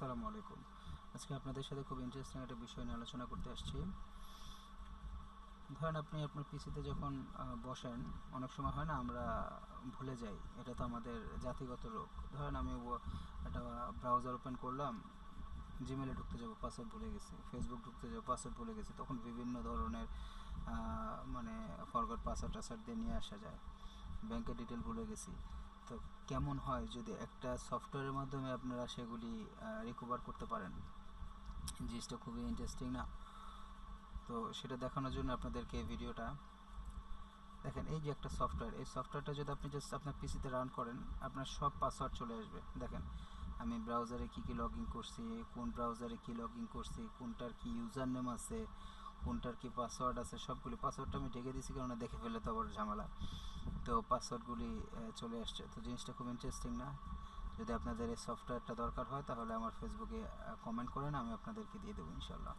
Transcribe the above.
আসসালামু আলাইকুম। আজকে আপনাদের সাথে খুব ইন্টারেস্টিং একটা বিষয় নিয়ে আলোচনা করতে আসছি। ধরেন আপনি আপনার পিসিতে যখন বসেন, অনেক সময় হয় না আমরা ভুলে যাই, এটা তো আমাদের জাতিগত রোগ। ধরেন আমি একটা ব্রাউজার ওপেন করলাম জিমেলে ঢুকতে যাব পাসওয়ার্ড ভুলে গেছি ফেসবুক ঢুকতে যাব পাসওয়ার্ড ভুলে গেছি, তখন বিভিন্ন ধরনের মানে ফরগট পাসওয়ার্ড টাসওয়ার্ড দিয়ে নিয়ে আসা যায়। ব্যাংকের ডিটেল ভুলে গেছি। তো কেমন হয় যদি একটা সফটওয়্যারের মাধ্যমে আপনারা সেগুলি রিকভার করতে পারেন? জিনিসটা খুবই ইন্টারেস্টিং না? তো সেটা দেখানোর জন্য আপনাদেরকে ভিডিওটা দেখেন, এই যে একটা সফটওয়্যার এই সফটওয়্যারটা যদি আপনি জাস্ট আপনার পিসিতে রান করেন, আপনার সব পাসওয়ার্ড চলে আসবে। দেখেন, আমি ব্রাউজারে কী কী লগ করছি, কোন ব্রাউজারে কী লগ করছি, কোনটার কি ইউজার নেম আছে, কোনটার কি পাসওয়ার্ড আছে, সবগুলি পাসওয়ার্ডটা আমি ঢেকে দিয়েছি কারণ দেখে ফেলে তো আবার ঝামেলা। তো পাসওয়ার্ডগুলি চলে আসছে। তো জিনিসটা খুব ইন্টারেস্টিং না? যদি আপনাদের এই সফটওয়্যারটা দরকার হয়, তাহলে আমার ফেসবুকে কমেন্ট করেন আমি আপনাদেরকে দিয়ে দেবো ইনশাল্লাহ